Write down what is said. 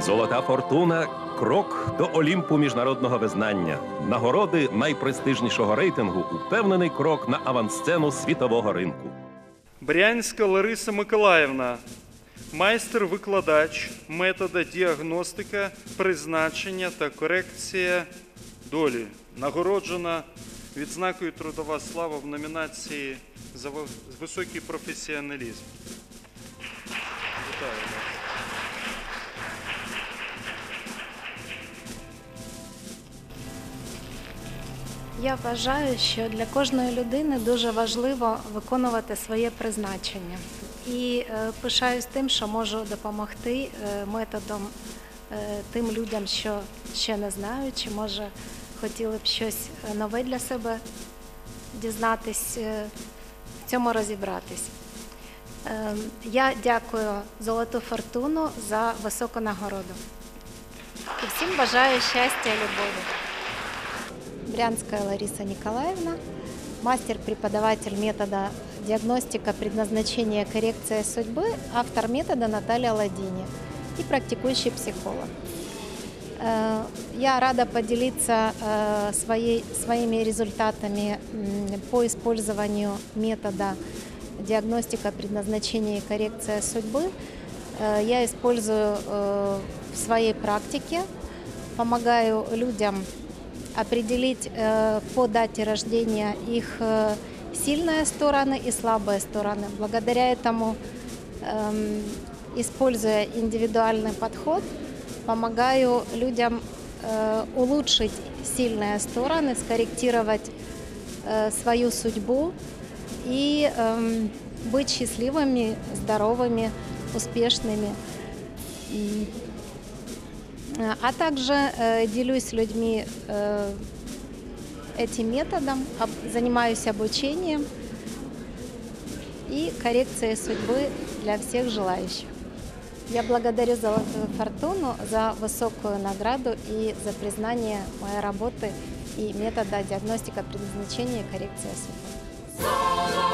Золота фортуна крок до Олімпу міжнародного визнання. Нагороди найпрестижнішого рейтингу упевнений крок на авансцену світового ринку. Брянська Лариса Миколаївна, майстер-викладач метода діагностика, призначення та корекція долі. Нагороджена відзнакою Трудова слава в номінації за високий професіоналізм. Вітаю вас. Я вважаю, що для кожної людини дуже важливо виконувати своє призначення. І е, пишаюсь тим, що можу допомогти е, методом е, тим людям, що ще не знають, чи може хотіли б щось нове для себе дізнатись, в цьому розібратись. Я дякую Золоту Фортуну за високу нагороду. І всім бажаю щастя і любові. Брянская Лариса Николаевна, мастер-преподаватель метода диагностика предназначения коррекция судьбы, автор метода Наталья Ладини и практикующий психолог. Э, Я рада поделиться э, своей, своими результатами по использованию метода диагностика предназначения и коррекция судьбы. Э, Я использую в своей практике, помогаю людям определить э, по дате рождения их э, сильные стороны и слабые стороны. Благодаря этому, эм, используя индивидуальный подход, помогаю людям э, улучшить сильные стороны, скорректировать свою судьбу и эм, быть счастливыми, здоровыми, успешными. А также э, делюсь с людьми э, этим методом, занимаюсь обучением и коррекцией судьбы для всех желающих. Я благодарю Золотую Фортуну за высокую награду и за признание моей работы и метода диагностика предназначения и коррекция судьбы.